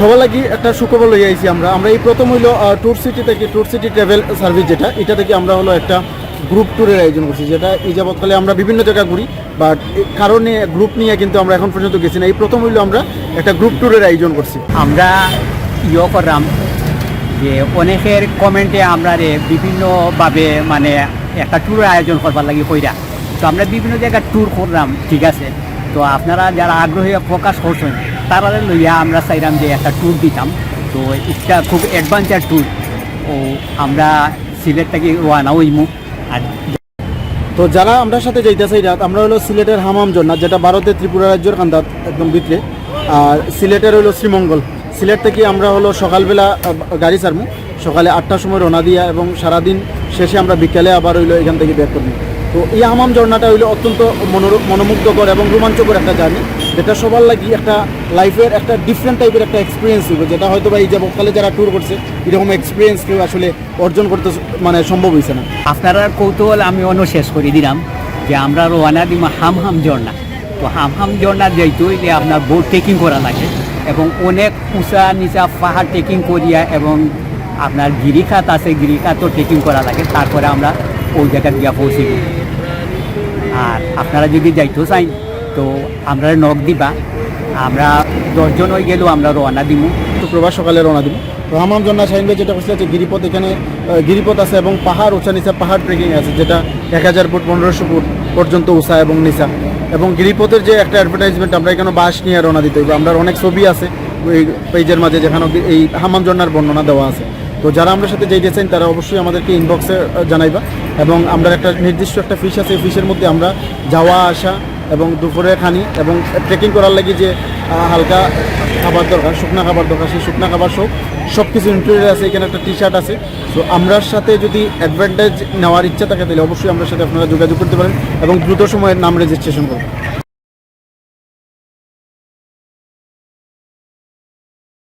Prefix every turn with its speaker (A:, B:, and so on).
A: সবার লাগি একটা সুখবর লই আইছি আমরা। আমরা এই প্রথম হইল ট্যুর সিটি থেকে ট্যুর সিটি ট্রাভেল সার্ভিস যেটা, এটা থেকে আমরা হলো একটা গ্রুপ ট্যুরের আয়োজন করছি, যেটা এই যাবৎকালে আমরা বিভিন্ন জায়গা ঘুরি বাট কারণে গ্রুপ নিয়ে কিন্তু আমরা এখন পর্যন্ত গেছি না। এই প্রথম হইল আমরা একটা গ্রুপ ট্যুরের আয়োজন করছি।
B: আমরা ইয়ে করলাম যে অনেকের কমেন্টে আমরা বিভিন্নভাবে মানে একটা ট্যুরের আয়োজন করবার লাগি কইরা। তো আমরা বিভিন্ন জায়গায় ট্যুর করলাম, ঠিক আছে? তো আপনারা যারা আগ্রহী, প্রকাশ করছেন তারা লইয়া আমরা চাইলাম যে একটা ট্যুর দিতাম। তো এটা খুব অ্যাডভেঞ্চার ট্যুর ও আমরা সিলেট থেকে রওনা হইমু। আর
A: তো যারা আমরা সাথে যাইতেছে রাত, আমরা হলো সিলেটের হামাম জন্নাথ যেটা ভারতের ত্রিপুরা রাজ্যের কান্দাত, একদম ভিতরে। আর সিলেটের হলো শ্রীমঙ্গল। সিলেট থেকে আমরা হলো সকালবেলা গাড়ি ছাড়মু। সকালে আটটার সময় রওনা দিয়া এবং সারাদিন শেষে আমরা বিকেলে আবার হইল এখান থেকে বের করব তো এই হামাম ঝর্ণাটা হইল অত্যন্ত মনোর- মনোমুগ্ধকর এবং রোমাঞ্চকর একটা জার্নি। যেটা সবার লাগি একটা লাইফের একটা ডিফারেন্ট টাইপের একটা এক্সপিরিয়েন্স হইব, যেটা হয়তো বা এই যাবৎকালে যারা ট্যুর করছে, এরকম এক্সপিরিয়েন্স কেউ আসলে অর্জন করতে মানে সম্ভব হয়েছে না।
B: আপনারা কৌতূহল আমি অন্য শেষ করে দিলাম যে আমরা রোয়ানা দিম হাম হাম ঝর্ণা। তো হাম হাম ঝর্ণা যেহেতু যে আপনার বোট ট্রেকিং করা লাগে এবং অনেক উঁচা নিচা পাহাড় ট্রেকিং করিয়া এবং আপনার গিরিখাত আছে, গিরিখাতও ট্রেকিং করা লাগে, তারপরে আমরা ওই জায়গা গিয়া পৌঁছি আর আপনারা যদি যাইতেও চাই তো আমরা নখ দিবা। আমরা দশজন হয়ে গেলেও আমরা রওনা দিমু।
A: তো সকালে রওনা দিব তো হামাম জন্না সাইনবে যেটা করছিল যে গিরিপথ এখানে গিরিপথ আছে এবং পাহাড়, উঁচা নিচা পাহাড় ট্রেকিং আছে, যেটা এক হাজার ফুট, পনেরোশো ফুট পর্যন্ত উঁচা এবং নিচা। এবং গিরিপথের যে একটা অ্যাডভার্টাইজমেন্ট আমরা এখানে বাস নিয়ে রওনা দিতে হইব। আমরা অনেক ছবি আছে এই পেজের মাঝে যেখানে এই হামাম জন্নার বর্ণনা দেওয়া আছে। তো যারা আমরা সাথে যাইতেছেন তারা অবশ্যই আমাদেরকে ইনবক্সে জানাইবা। এবং আমরা একটা নির্দিষ্ট একটা ফিস আছে, এই ফিসের মধ্যে আমরা যাওয়া, আসা এবং দুপুরে খানি এবং ট্রেকিং করার লাগে যে হালকা খাবার দরকার, শুকনা খাবার দরকার, সেই শুকনা খাবার সব সব কিছু ইনক্লুডেড আছে, এখানে একটা টি শার্ট আছে। তো আমরার সাথে যদি অ্যাডভান্টেজ নেওয়ার ইচ্ছা থাকে, তাহলে অবশ্যই আমার সাথে আপনারা যোগাযোগ করতে পারেন এবং দ্রুত সময়ের নাম রেজিস্ট্রেশন করুন।